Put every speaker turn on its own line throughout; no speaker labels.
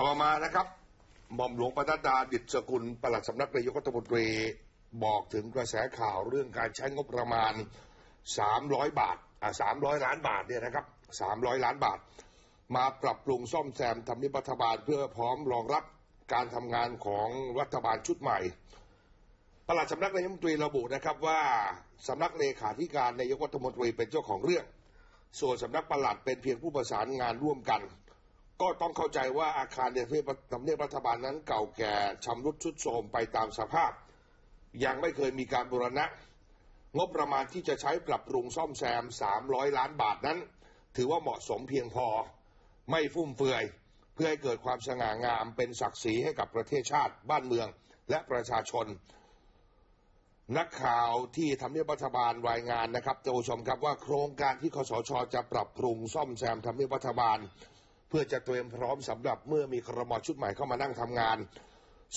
ต่อมานะครับ หม่อมหลวงปนัดดาดิษกุลปลัดสำนักนายกรัฐมนตรีบอกถึงกระแสข่าวเรื่องการใช้งบประมาณ 300 บาทอ่า300 ล้านบาทเนี่ยนะครับ 300 ล้านบาท มาปรับปรุงซ่อมแซมทำนียบรัฐบาลเพื่อพร้อมรองรับการทำงานของรัฐบาลชุดใหม่ปลัดสำนักนายกรัฐมนตรีระบุนะครับว่าสำนักเลขาธิการนายกรัฐมนตรีเป็นเจ้าของเรื่อง ส่วนสำนักปลัดเป็นเพียงผู้ประสานงานร่วมกัน ก็ต้องเข้าใจว่าอาคารในทำเนียบรัฐบาลนั้นเก่าแก่ชำรุดทรุดโทรมไปตามสภาพ ยังไม่เคยมีการบูรณะ งบประมาณที่จะใช้ปรับปรุงซ่อมแซม 300 ล้านบาทนั้น ถือว่าเหมาะสมเพียงพอ ไม่ฟุ่มเฟือย เพื่อให้เกิดความสง่างามเป็นศักดิ์ศรีให้กับประเทศชาติ บ้านเมืองและประชาชน นักข่าวที่ทำเนียบรัฐบาลรายงานนะครับท่านผู้ชมครับว่าโครงการที่คสชจะปรับปรุงซ่อมแซมทำเนียบรัฐบาล พื่อจะเตรียมพร้อมสำหรับเมื่อมีครมชุดใหม่เข้ามานั่งทำงาน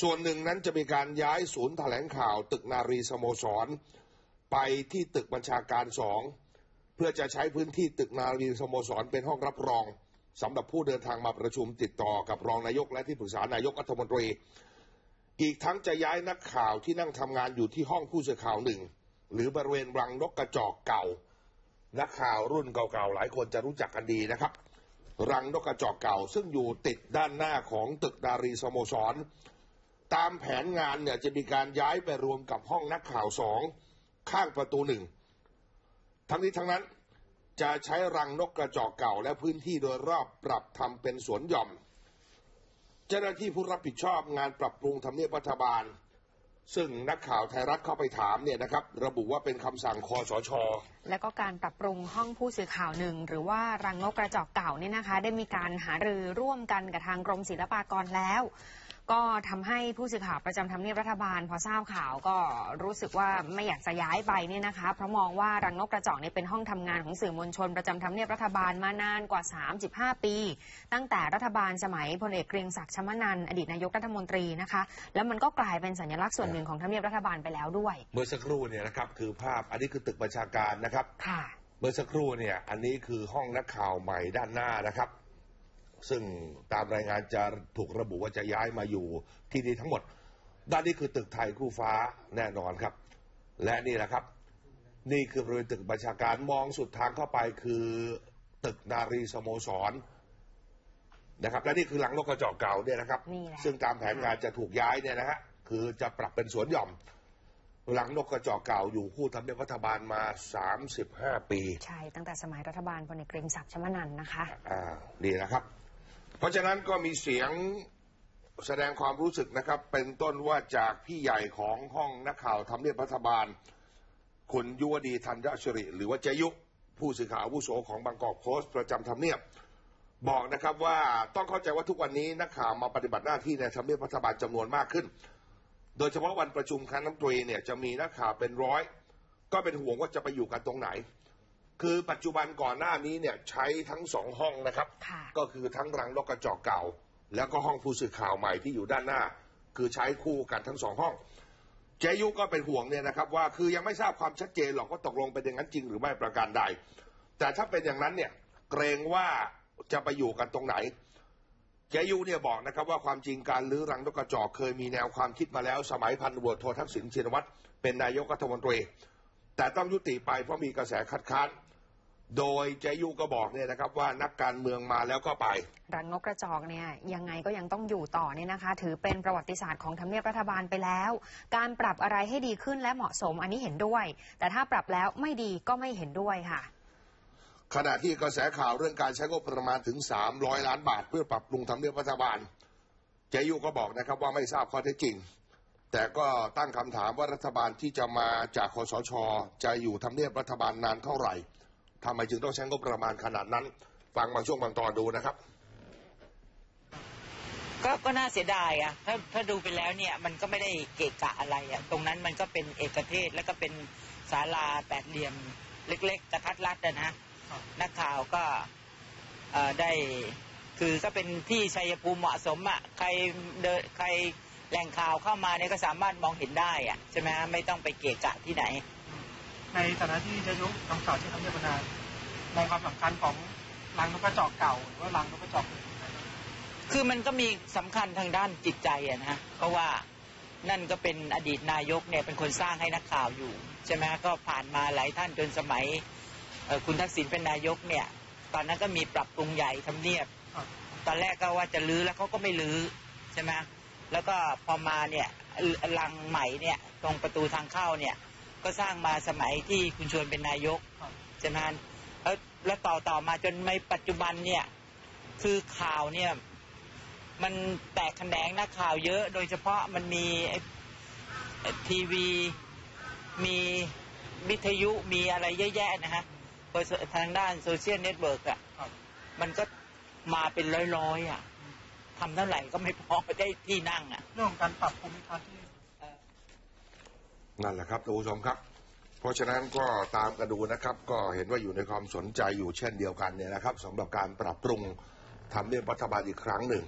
ส่วนหนึ่งนั้นจะมีการย้ายศูนย์แถลงข่าวตึกนารีสโมสร ไปที่ตึกบัญชาการสองเพื่อจะใช้พื้นที่ตึกนารีสโมสรเป็นห้องรับรองสำหรับผู้เดินทางมาประชุมติดต่อกับรองนายกและที่ปรึกษานายกรัฐมนตรี อีกทั้งจะย้ายนักข่าวที่นั่งทำงานอยู่ที่ห้องผู้สื่อข่าวหนึ่ง หรือบริเวณรังนกกระจอกเก่า นักข่าวรุ่นเก่าๆหลายคนจะรู้จักกันดีนะครับ รังนกกระจอกเก่า ซึ่งอยู่ติดด้านหน้าของตึกนารีสโมสร ตามแผนงานเนี่ยจะมีการย้ายไปรวมกับห้องนักข่าวสองข้างประตูหนึ่งทั้งนี้ทั้งนั้นจะใช้รังนกกระจอกเก่าและพื้นที่โดยรอบปรับทำเป็นสวนหย่อม เจ้าหน้าที่ผู้รับผิดชอบงานปรับปรุงทำเนียบรัฐบาล ซึ่งนักข่าวไทยรัฐเข้าไปถามเนี่ยนะครับระบุว่าเป็นคำสั่งคอสช
และก็การปรับปรุงห้องผู้สื่อข่าวหนึ่ง หรือว่ารังนกกระจอกเก่าเนี่ยนะคะ ได้มีการหารือร่วมกันกับทางกรมศิลปากรแล้ว ก็ทำให้ผู้สื่อข่าวประจำทำเนียบรัฐบาล พอทราบข่าวก็รู้สึกว่าไม่อยากจะย้ายไปเนี่ยนะคะเพราะมองว่ารังนกกระจอกเนี่ยเป็นห้องทำงานของสื่อมวลชนประจำทำเนียบรัฐบาลมานานกว่า 35 ปี ตั้งแต่รัฐบาลสมัยพลเอกเกรียงศักดิ์ชมนันท์อดีตนายกรัฐมนตรีนะคะแล้วมันก็กลายเป็นสัญลักษณ์ส่วนหนึ่งของทำเนียบรัฐบาลไปแล้วด้วย
เมื่อสักครู่เนี่ยนะครับคือภาพอันนี้คือตึกบัญชาการนะครับ
ค่ะ
เมื่อสักครู่เนี่ยอันนี้คือห้องนักข่าวใหม่ด้านหน้านะครับ ซึ่งตามรายงานจะถูกระบุว่าจะย้ายมาอยู่ที่นี่ทั้งหมด ด้านนี้คือตึกไทยคู่ฟ้าแน่นอนครับ และนี่แหละครับ นี่คือบริเวณตึกบัญชาการมองสุดทางเข้าไปคือตึกนารีสโมสรนะครับ และนี่คือหลังนกกระจอกเก่าเนี่ยนะครับ
นี่แหละ
ซึ่งตามแผนงานจะถูกย้ายเนี่ยนะฮะคือจะปรับเป็นสวนหย่อม หลังนกกระจอกเก่าอยู่คู่ทำเนียบรัฐบาลมา 35 ปี
ใช่ ตั้งแต่สมัยรัฐบาลพลเอกเกรียงศักดิ์ชมนันท์นะคะ
อ่าดีนะครับ เพราะฉะนั้นก็มีเสียงแสดงความรู้สึกนะครับ เป็นต้นว่าจากพี่ใหญ่ของห้องนักข่าวทำเนียบรัฐบาล คุณยุวดีธัญชริ หรือว่าเจยุ ผู้สื่อข่าวอาวุโสของบางกอกโพสต์ประจำทำเนียบ บอกนะครับว่าต้องเข้าใจว่าทุกวันนี้นักข่าวมาปฏิบัติหน้าที่ในทำเนียบรัฐบาลจำนวนมากขึ้น โดยเฉพาะวันประชุมคณะรัฐมนตรีเนี่ยจะมีนักข่าวเป็นร้อย ก็เป็นห่วงว่าจะไปอยู่กันตรงไหน คือปัจจุบันก่อนหน้านี้เนี่ยใช้ทั้งสองห้องนะครับ
ค่ะ
ก็คือทั้งรังนกกระจอกเก่า แล้วก็ห้องผู้สื่อข่าวใหม่ที่อยู่ด้านหน้า คือใช้คู่กันทั้งสองห้อง เจยุก็เป็นห่วงเนี่ยนะครับ ว่าคือยังไม่ทราบความชัดเจนหรอกว่าตกลงเป็นอย่างนั้นจริงหรือไม่ประการใด แต่ถ้าเป็นอย่างนั้นเนี่ยเกรงว่าจะไปอยู่กันตรงไหน เจยุเนี่ยบอกนะครับว่าความจริงการลื้อรังนกกระจอกเคยมีแนวความคิดมาแล้ว สมัยพันตำรวจโททักษิณชินวัตรเป็นนายกรัฐมนตรี แต่ต้องยุติไปเพราะมีกระแสคัดค้าน โดยเจยุก็บอกเนี่ยนะครับว่านักการเมืองมาแล้วก็ไป
รังนกกระจอกเนี่ยยังไงก็ยังต้องอยู่ต่อเนี่ยนะคะ ถือเป็นประวัติศาสตร์ของทำเนียบรัฐบาลไปแล้ว การปรับอะไรให้ดีขึ้นและเหมาะสมอันนี้เห็นด้วย แต่ถ้าปรับแล้วไม่ดีก็ไม่เห็นด้วยค่ะ
ขณะที่กระแสข่าวเรื่องการใช้งบประมาณถึง 300 ล้านบาท เพื่อปรับปรุงทำเนียบรัฐบาล เจยุก็บอกนะครับว่าไม่ทราบข้อเท็จจริง แต่ก็ตั้งคำถามว่ารัฐบาลที่จะมาจากคอสช จะอยู่ทำเนียบรัฐบาลนานเท่าไหร่ ทำไมจึงต้องใช้งบประมาณขนาดนั้น ฟังบางช่วงบางตอนดูนะครับ
ก็ก็น่าเสียดายอะถ้าถ้าดูไปแล้วเนี่ยมันก็ไม่ได้เกะกะอะไรอะตรงนั้นมันก็เป็นเอกเทศแล้วก็เป็นศาลาแปดเหลี่ยมเล็ก ๆ กระทัดรัดอะนะนักข่าวก็เอ่อได้คือก็เป็นที่ชัยภูมิเหมาะสมอะใครเดินใครแหล่งข่าวเข้ามาเนี่ยก็สามารถมองเห็นได้อะใช่ไหมฮะไม่ต้องไปเกะกะที่ไหน
ในฐานะที่จะยุทำข่าวที่ทำเนียบมานานความสำคัญของรังนกกระจอกเก่าหรือว่ารังนกกระจอกอื่นคื
อมันก็มีสำคัญทางด้านจิตใจอะนะเพราะว่านั่นก็เป็นอดีตนายกเนี่ยเป็นคนสร้างให้นักข่าวอยู่ใช่ไหมก็ผ่านมาหลายท่านจนสมัยคุณทักษิณเป็นนายกเนี่ย ตอนนั้นก็มีปรับปรุงใหญ่ทำเนีย
บ
ตอนแรกก็ว่าจะลื้อแล้วเขาก็ไม่ลื้อใช่ไหมแล้วก็พอมาเนี่ยลังใหม่เนี่ยตรงประตูทางเข้าเนี่ย ก็สร้างมาสมัยที่คุณชวนเป็นนายก
ครับ
ใช่ไหมแล้วแล้วต่อต่อมาจนในปัจจุบันเนี่ย คือข่าวเนี่ย มันแตกแขนงนักข่าวเยอะ โดยเฉพาะมันมีไอ้ไอ้ทีวี มีวิทยุมีอะไรเยอะแยะนะฮะโดยทางด้านโซเชียลเน็ตเวิร์กอะ
ครับ
มันก็มาเป็นร้อยๆอะทำเท่าไหร่ก็ไม่พอได้ที่นั่งอะ
เรื่องของการปรับภูมิทัศน์ที่
นั่นแหละครับท่านผู้ชมครับ เพราะฉะนั้นก็ตามกันดูนะครับ ก็เห็นว่าอยู่ในความสนใจอยู่เช่นเดียวกันเนี่ยนะครับสำหรับการปรับปรุงทำเนียบรัฐบาลอีกครั้งหนึ่ง